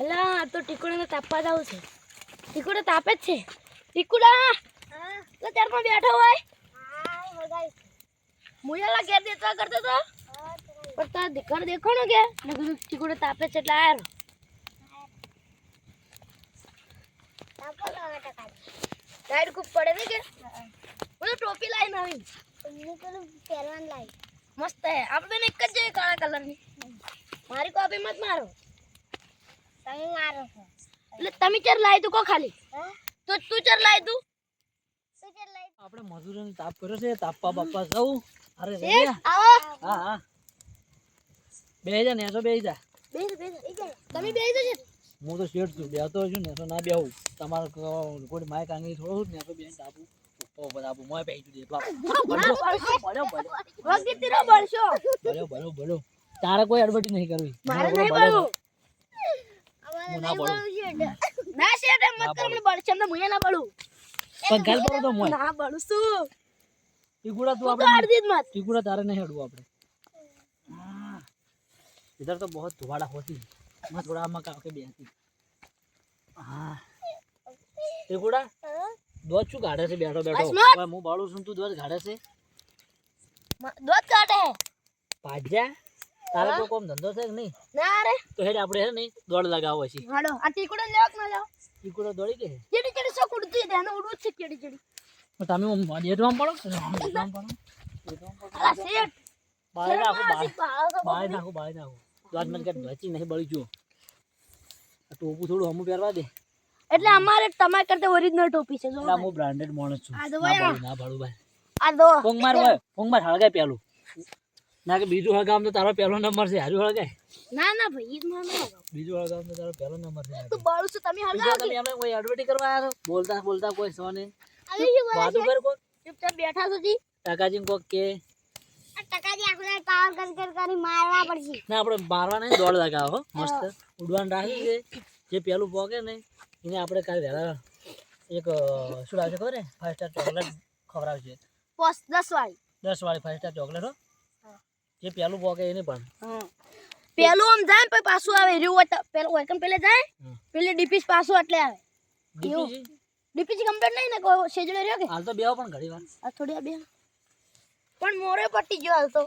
અલા તો ટીકુડાને તાપવા જાવ છે. ટીકુડા તાપે જ છે. ટીકુડા! તો પણ બેઠો હોય. મુયાલા ઘેર દેતા કરતો તો? પણ તાર દીકર દેખો ને કે? મેં કીધું, ટીકુડા તાપે છે એટલે આયરો લાઈટ ખૂબ પડે ને કે? હું ટોપી લાવીને આવી. મસ્ત હે. આપણે એક જ જોઈએ કાળા કલરની. મારી કોપી મત મારો. એટલે તમે ચર લાવી તું કો ખાલી. તો તું ચર લાવી તું આપણે મજૂરોને તાપ કર્યો છે તાપવા બાપા જવું. અરે હા હા. બે જા નેસો બે જા. તમે હું તો શેઠ છું બેહતો છું નેસો ના બેહું. તમારો કોઈ માય કાંગી થોડું નેસો બેન તાપું. મોય જુદી બળશો. તારે કોઈ એડવર્ટી નહીં કરવી. મારે નહીં બળવું હું ના બળું ના શેઠ એમ મત ના કર મને બળશે એમને મુયા ના બળું પણ ગાલ પડો તો મોય ના બળું શું ટીકુડા તું તું આપણે કાઢ દીધ મત ટીકુડા તારે નહીં હેડવું આપણે इधर तो बहुत धुआड़ा होती मैं थोड़ा मका के बेहती हाँ ટીકુડા દોજ શું ગાડે છે બેઠો બેઠો અસ્મત! હવે હું બાળું છું તું દોજ ગાડે છે મ- દૂધ કાઢે હે પાજા તારે તો કોમ ધંધો છે કે નહીં? ના રે. તો હેડ આપણે હે નહીં દોડ લગાવો છે હાડો આ ટીકડો લેવા કે ના લેવા ટીકુડો દોડી કે ચીડી ચીડી સો કુડતી હતી. એને ઉડવું છે કેડી તો તમે પડો ડેટવામ પડો? ડેટવામ પડો. અલા શેઠ. બાળી નાખું બાય નાખું બાળી નાખું દોજ મને કાંઈ ધોચી નહીં બળી જો આ ટોપું થોડું હમું પહેરવા દે. એટલે અમારે તમારે કરતા ઓરિજિનલ ટોપી છે જો હું બ્રાન્ડેડ માણસ છું. આ તો ના બાળું ભાઈ. આ દો. પોંગ માર હોય પોંગ માર હળગાય પેલું ના કે બીજું હળગામ તો તારો પહેલો નંબર છે હાર્યું હળગાય ના ના ભાઈ ઈ જ મને ના બીજું હળગામ તો તારો પહેલો નંબર છે તું બાળું છું તમે બીજા તમે અમે કોઈ એડવર્ટી કરવા આવ્યા છો? બોલતા બોલતા કોઈ સોને અરે શું બોલે વાતું છે. કર કોઈ ચૂપચાપ બેઠા છો જી. કાકાજી કોક કે. ટકાજી આખો પાવર કર કર કરી મારવા પડશે. ના આપણે મારવા નહીં દોડ લગાવો હો. મસ્ત. ઉડવાનું રાખી છે. જે પેલું પોકે ને એને આપણે કાલે વહેલા એક શું લાવશે ખબર ફાઈવ સ્ટાર ચોકલેટ ખવડાવશે. દસ વાળી. દસ વાળી ફાઈવ સ્ટાર ચોકલેટ હો. જે પેલું પોકે એને પણ. પેલું આમ જાય ને પછી પાછું આવે. રહ્યું હોય તો પેલું હોય કેમ પેલે જાય. હમ. પેલે ડીપીસ પાછું એટલે આવે. દીપીજી ડીપીસ કમ્પ્લીટ નહીં ને કોઈ સેજડે રહ્યો કે? હાલ તો બેહો પણ ઘડી વાર. આ થોડી આ બે પણ મોરે પટી ગયો હાલ તો.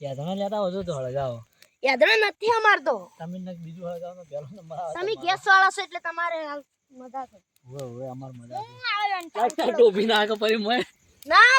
યાદ તમે લેતા આવજો તો હળગાવો. યાદરા નથી અમારતો તમે ને બીજું હળગાવો તો પહેલો નંબર આવે તમે ગેસ વાળા છો એટલે તમારે હાલ મજા છે. હવે હવે અમાર મજા છે. આવે વેંટા. લાગતા ટોપી નાખો પછી મોય. ના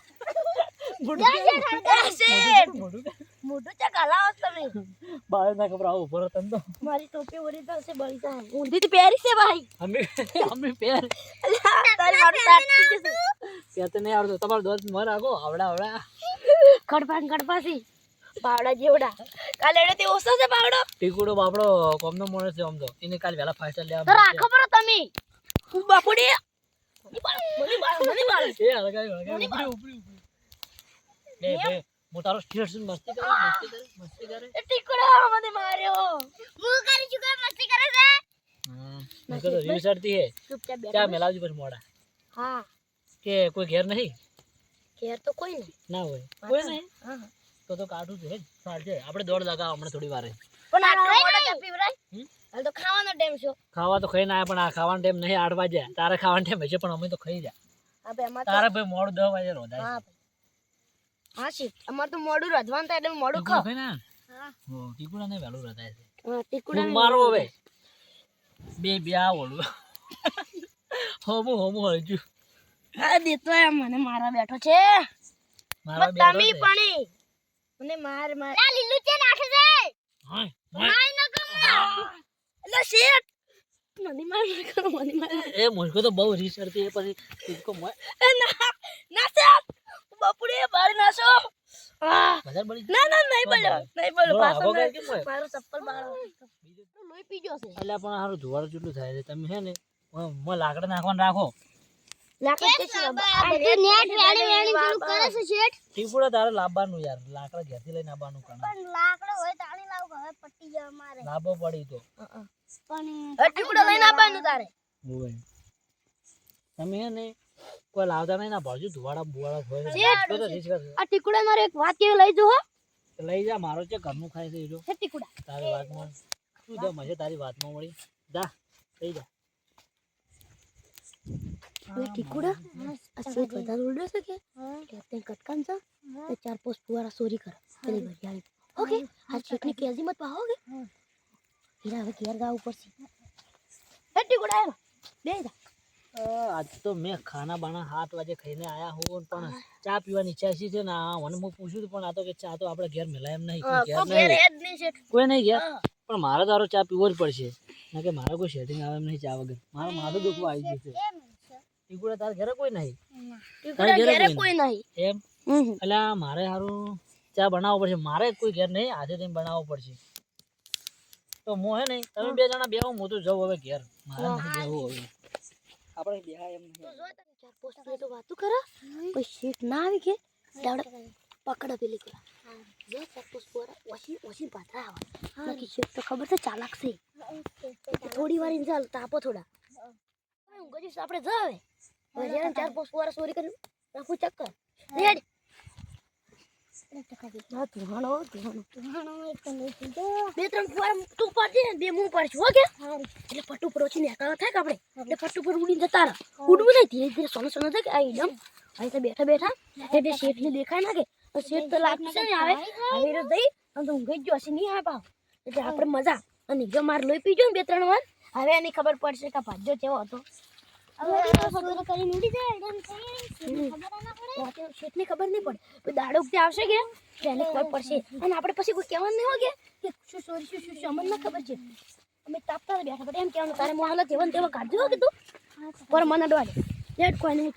મારી ટોપી ઓરી છે ભાઈ. અમે અમે પહેર. તારી મારું તાકી તો નહીં આવડતો. તમારો દોસ્ત મર આગો. આવડા આવડા. કડપાન કડપાસી જેવડા. કાલે એને તે ઓછો છે બાવડો. ટીકુડો બાપડો કોમનો મોણસ છે આમ તો. એને કાલ વેલા ફાસ્ટર લે તમે. હું બાપડી. ઉપરી બે બે. હું તારો સ્ટેટ મસ્તી કરે મસ્તી કરે મસ્તી કરે. એ ટીકડો મને માર્યો. હું કરી ચુકા મસ્તી કરે છે? હા મેં તો રીસર્ચતી હે. ચૂપચાપ બેઠો ચા મેલાવજો પછી મોડા. હા. કે કોઈ ઘેર નહીં? ઘેર તો કોઈ નહીં. ના હોય. કોઈ નહીં. હા તો તો કાઢું છે ચાલશે આપણે દોડ લગાવ હમણાં થોડી વારે. પણ આટલો મોટો ચા પીવરાય. હાલ તો ખાવાનો ટાઈમ છે. ખાવા તો ખાઈ ના પણ આ ખાવાનો ટાઈમ નહીં આઠ વાગ્યા. તારે ખાવાનો ટાઈમ હશે પણ અમે તો ખાઈ જા. હા ભાઈ અમાર તો તારે ભાઈ મોડું દસ વાગે રોધાય. હા હા શીત અમાર તો મોડું રધવાનું થાય એટલે મોડું ખાવ. હા. ટીકુડા ને વેલું રોધાય છે. હા ટીકુડા મારો હવે. બે બે આ ઓળું હોમું હોમું હળજુ હા દેતો આ મને મારા બેઠો છે. મારા બેઠો તમે પાણી. મને માર માર. લા લીલું છે નાખે છે હા. આઈ ન. ગમે એટલે શેટ મને માર ના કરો મને માર. એ મુझको તો બહુ રીસર્ચ એ પછી ટીકો મોય એ ના ના સાહેબ બાપુડે બાર નાસો હા વધારે બળી ના ના નહીં બોલો નહીં બોલો પાછો આવો નહીં. કઈ કેમ હોય? મારું ચપ્પલ બાળો લોહી પી ગયો છે. એટલે પણ સારું ધુવાડું જેટલું થાય છે. તમે છે ને મ લાકડા નાખવાનું રાખો. લાકડા કે છે આ બધું નેટ વેણી વેણી પેલું કરે છે શેઠ? ટીપુડા તારે લાવવાનું યાર. લાકડા ઘેરથી લઈને આવવાનું કામ પણ લાકડો હોય તાણી લાવ હવે પટ્ટી જવા મારે લાભો પડી તો. પણ ટીકડો લઈને આવવાનું તારે. હોય. તમે હે ને કોઈ લાવતા નહીં ના ભરજો ધુવાડા બુવાડા હોય. આ ટીકડા મારે એક વાત કેવી લઈ જો હો લઈ જા મારો છે ઘરનું ખાય છે એ જો હે ટીકડા. તારી વાતમાં. તું દમ મજે તારી વાતમાં મળી જા લઈ જા. કોઈ ટીકડા આ શેઠ વધારે ઉડ્યો છે કે? કે તે કટકામ છે? તે ચાર પોસ્ટ ફુવારા સોરી કરે. પેલી ભરિયાળી ઓકે આ ચીકની કેજી મત પાહોગે હીરા હવે ઘેર ગાવું પડશે. હે ટીકડા બે જા. આજ તો મેં ખાના બાના સાત વાગે ખાઈને આયા હું પણ ચા પીવાની ઈચ્છા છે? ને મને હું પૂછ્યું પણ આ તો કે ચા તો આપણે ઘેર મેલાય એમ નહીં કોઈ નહીં. ઘેર. પણ મારે તારો ચા પીવો જ પડશે. ના કે મારે કોઈ સેટિંગ આવે એમ નહીં ચા વગર. મારું માથું દુખવા આવી જશે ટીકુડા તારા ઘરે કોઈ નહીં? ટીકડા ઘેરે કોઈ નહીં? એમ? એટલે મારે સારું ચા બનાવવો પડશે. મારે કોઈ ઘેર નહીં આજે તેમ બનાવવો પડશે. તો હું હે નહીં તમે બે જણા બે હું તો જાઉં હવે ઘેર. મારે બેહવું હવે. આપણે બેહાય એમ નહીં. તો વાતું કરે. કોઈ શેઠ ના આવી કે? દાવડે પકડ પેલી કરા જે ચાર પોસ્ટ પર ઓછી ઓછી પાથરા આવે. બાકી શેઠ તો ખબર છે ચાલાક છે. થોડી વાર ઇન્સાલ તાપો થોડા. ગજીશ આપણે જાવે હવે ચાર પોસ્ટ પર ચોરી કરી નાખું ચક્કર. રેડ બે બે હું પાડશું દેખાય ના કે શેઠ તો લાગશે ને આવે હવે ગયો નહીં આવે એટલે આપણે મજા. અને જો માર લોહી પીજો ને બે ત્રણ વાર. હવે એની ખબર પડશે કે ભાજ્યો કેવો હતો. શેઠની ખબર નહીં પડે. તો દાડો ઉગતે આવશે કે તો ખબર પડશે. અને આપણે પછી કોઈ કહેવાનું નહીં હોય કે શું સોરી શું શું ખબર છે. અમે તાપતા હતા બેઠા એમ કહેવાનું, તારે મોહાલા જેવન તેવા કાઢજો પર મને ડોડે લેટ કોઈ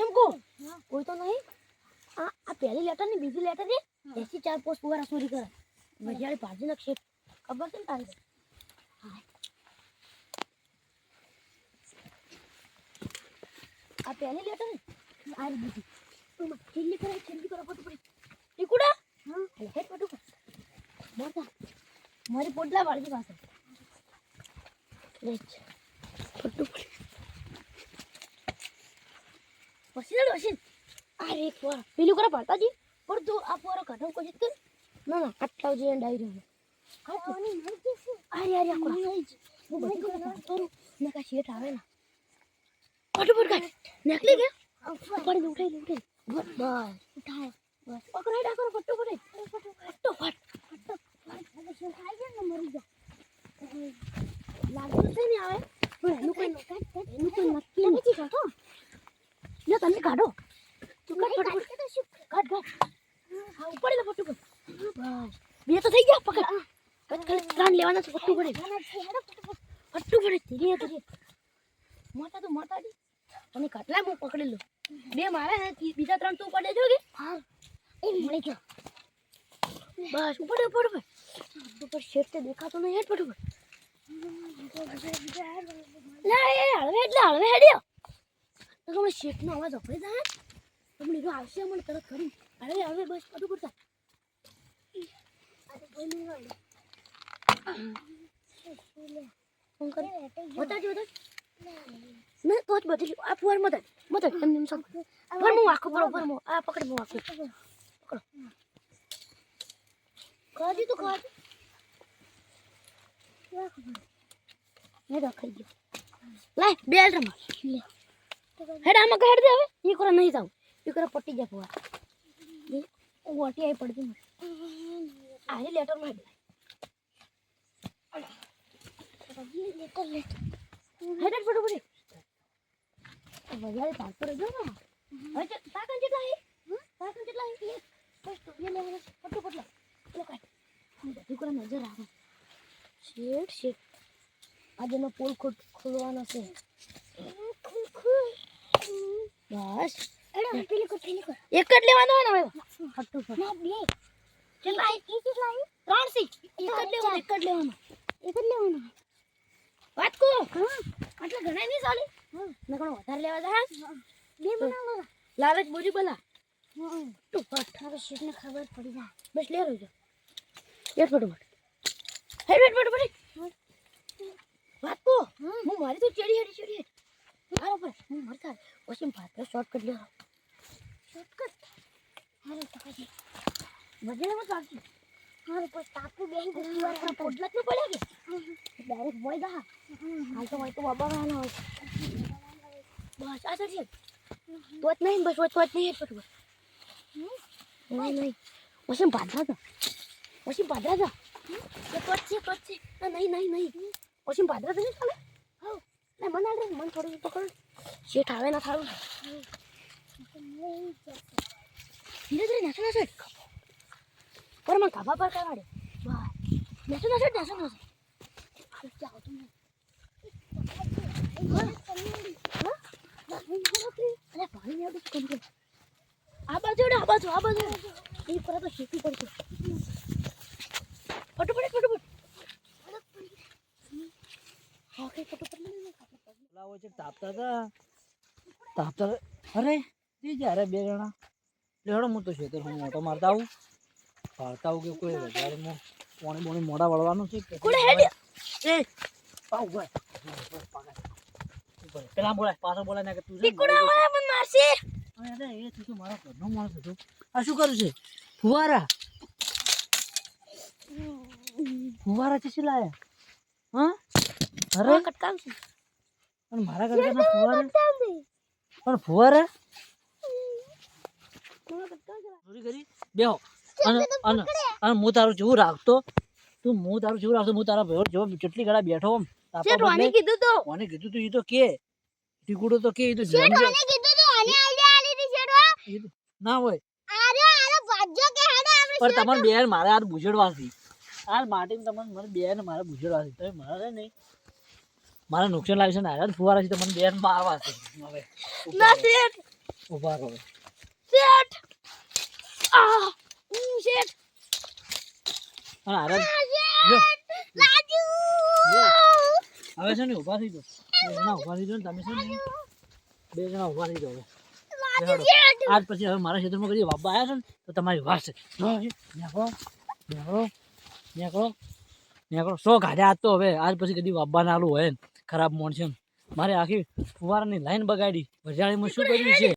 એમ કહો. કોઈ તો નહીં. આ આ પહેલી લેટરની બીજી લેટર છે. એસી ચાર પોસ્ટ પુવારા ચોરી કરે. વરિયાળી ભાજી નાખશે ખબર છે ને તારે? આ પહેલી લેટર ને. આ રહી બીજી તું છેલ્લી કરે છેલ્લી કરે પટુ પડી. ટીકુડા હા. હેડ પટુ મોટા. મારી પોટલા વાળજી પાસે. રેચ પટુ પછી ના ડોશી આ એક વાર પેલું કરે પાતાજી પણ તું આ પોરો કાઢો કોશિશ કર ના ના આટલા જે ડાયરી અરે અરે આખો હું બધું કરું. નકા શેઠ આવે ને. ફટાફટ કાઢ નીકળી ગયા ઉપાડી ઉઠાઈ ઉઠાઈ બસ બસ ઉઠાય બસ પકડાઈ ડાકરો ફટાફટ ફટાફટ લાગતું છે ને આવે પણ એનું કોઈ એનું કોઈ નક્કી નથી કાઢો લે તમે કાઢો તું કાઢ ફટાફટ કાઢ કાઢ હા ઉપાડી લે ફટાફટ બસ બે તો થઈ ગયા પકડ ખાલી ત્રણ લેવાના છે ફટું પડે ફટું પડે ધીરે ધીરે મોટા તો મોટા દી અને કટલા હું પકડી લઉં. બે મારા ને બીજા ત્રણ તું પડે જો કે? હા. એ મળી ગયો. બસ ઉપર ઉપર ઉપર ઉપર શેઠ તે દેખાતો નહીં હેડ પડું ના એ હળવે એટલે હળવે હેડ્યો. તો તમે શેઠનો અવાજ અપડી જાય તમને જો આવશે મને તરત કરી હળવે હળવે બસ બધું પડતા ફોન કરી? બતાજો બતાજો ના તો જ બધી આ ફુવાર મદદ મદદ એમ એમ સબ હું આખો પર પર આ પકડ હું આખો. પકડો. ખાજી તો ખાજી ને ખાઈ ગયો. લાય બેલ રમ. હેડ આમાં કહેડ દે હવે. ઈ કરો નહીં જાઉં. ઈ કરો પટી જાય ફુવાર ગોટી આઈ પડતી મને. આ લેટરમાં લેટર લેટર. હેડ હેડ ફટો ફટી વધારે પાછળ રહેજો ને. હવે તાકન જેટલા હે? તાકન જેટલા હે? બસ તો એ લેવાનો ફટો ફટલા લો કાઢ. હું નજર આવે શેટ શેટ આજે નો પોલ ખોલ ખોલવાનો છે. બસ. પેલી કો પેલી કો એક જ લેવાનો હોય ને હવે? ફટો ફટ ના બે. કેટલા હે? એક જ લાવી ત્રણ સી એક જ લેવાનો એક જ લેવાનો. એક જ લેવાનો. વાત કો? હા ઘણા નહીં ચાલે? મેં ઘણો વધારે લેવા જાય બે બનાવો લાલચ બોલી બોલા. તું પઠારો શીટને ખબર પડી જાય. બસ લે રહ્યો લે ફટોફટ. હે બેટ બેટ બેટ વાત કો? હું મારી તો ચડી હડી ચડી હાલો પર હું મરતા ઓછી ભાત શોર્ટકટ લે શોર્ટકટ હારે તકાજી વજનમાં ચાલતી હાલો પર તાપુ બેન વાર પર પોડલક ન પડ્યા કે? ડાયરેક્ટ બોય દા હાલ તો હોય તો બાબા વાળા હોય બસ આ ચડી તો જ નહીં બસ તો જ નહીં ફટોફટ નહીં નહીં ઓછી ભાદરા જા ઓછી ભાદરા એ તો તો જ છે ના નહીં નહીં નહીં ઓછી ભાદરા જઈને ચાલે હા ના મને આડે મન થોડું પકડ શેઠ આવે ના થારું ધીરે ધીરે નાસો નાસો પર મને ખાવા પર કરાડે વાહ નાસો નાસો નાસો નાસો આ બાજુ આ બાજુ આ બાજુ એ પર તાપતા હતા. અરે જ્યારે બે જણા લેડો હું તો ખેતર હું મોટો મારતા આવું ફાળતા આવું કે કોઈ વધારે મો પોણી બોણી મોડા વળવાનું છે? એ. પાઉ ભાઈ પેલા બોલાય પાછો બોલાય ના કે તું ટીકુડા વાળા મને મારશે. અરે અરે, એ તું તો મારો ઘરનો માણસ હતો આ શું કરું છે? ફુવારા. ફુવારા છે શું લાયા હા? અરે? કટકામ છે. પણ મારા ઘરના ફુવારા? પણ ફુવારા? ચોરી કરી? બેહો. અને અને અને હું તારું જેવું રાખતો તું હું તારું જેવું રાખતો હું તારા ભાઈ જેવો કેટલી ઘડા બેઠો આમ શેઠ કીધું તો? કોને કીધું તું ઈ તો કે. ટીકુડો તો કે ઈ તો જાણજે. કીધું તો આને આઈડિયા આલી હતી શેઠ ના હોય. આરે આરે ભાજ્યો કે હેડો આપણે પણ તમાર બેન મારે હાથ બુજડવાથી આ માટીને તમને મને બેન મારે બુજડવાથી તમે મારે નહીં. મારે નુકસાન લાગે છે ને આરે ફુવારા છે તમને બેન મારવા છે. હવે ના શેઠ. ઊભા રહો. શેઠ. આ શેઠ. અને હારે જો રાજુ હવે છે ને ઊભા થઈ જાઓ. બે જણા ઊભા થઈ જાઓ ને તમે છે ને બે જણા ઊભા થઈ જાઓ. હવે આજ પછી હવે મારા ક્ષેત્રમાં કદી બાબા આવ્યા છે ને તો તમારી વાત છે. જો નેકળો નેકળો નેકળો નેકળો. સો ગાડ્યા આજ તો હવે આજ પછી કદી બાબા ના આલું હોય ખરાબ મોણ છે ને. મારે આખી ફુવારાની લાઈન બગાડી ભજાળીમાં શું કર્યું છે?